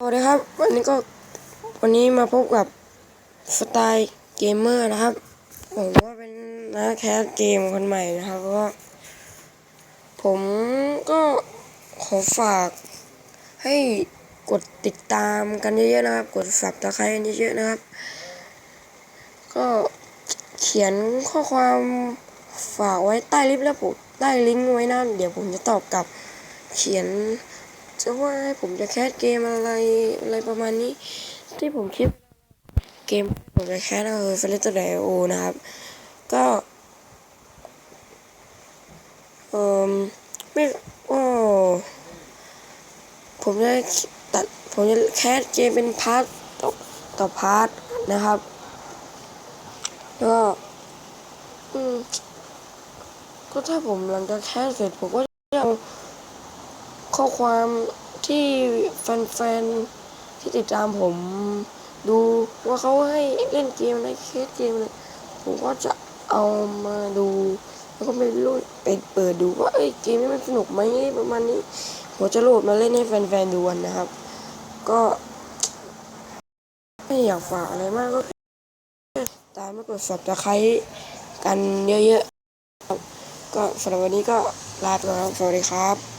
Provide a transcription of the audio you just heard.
สวัสดีครับ วันนี้ก็วันนี้มาพบกับสไตล์เกมเมอร์นะครับ ผมก็เป็นนักแคสเกมคนใหม่นะครับเพราะว่าผมก็ขอฝากให้กดติดตามกันเยอะๆนะครับ กดสับตะไคร้กันเยอะๆนะครับ ก็เขียนข้อความฝากไว้ใต้ลิฟต์แล้วผมใต้ลิงก์ไว้นะเดี๋ยวผมจะตอบกลับเขียน จะว่าให้ผมจะแคสเกมอะไรอะไรประมาณนี้ ที่ผมคิดเกมผมจะแคสก็คือ f l e t t e r i o นะครับ ก็เออไม่ก็ผมจะตัดผมจะแคสเกมเป็นพาร์ทต่อต่อพาร์ทนะครับก็อืมก็ถ้าผมหลังจากแคสเสร็จผมก็ ข้อความที่แฟนๆที่ติดตามผม ดูว่าเขาให้เล่นเกมอะไรเคสเกมอะไรผมก็จะเอามาดู แล้วก็ไม่รู้ไปเปิดดูว่าเอ้ยเกมนี้มันสนุกไหมประมาณนี้ผมจะโหลดมาเล่นให้แฟนๆดูกันนะครับ ก็ไม่อยากฝากอะไรมากก็แค่ตามมากดสับตะไคร้กันเยอะๆก็สำหรับวันนี้ก็ลาไปก่อนครับสวัสดีครับ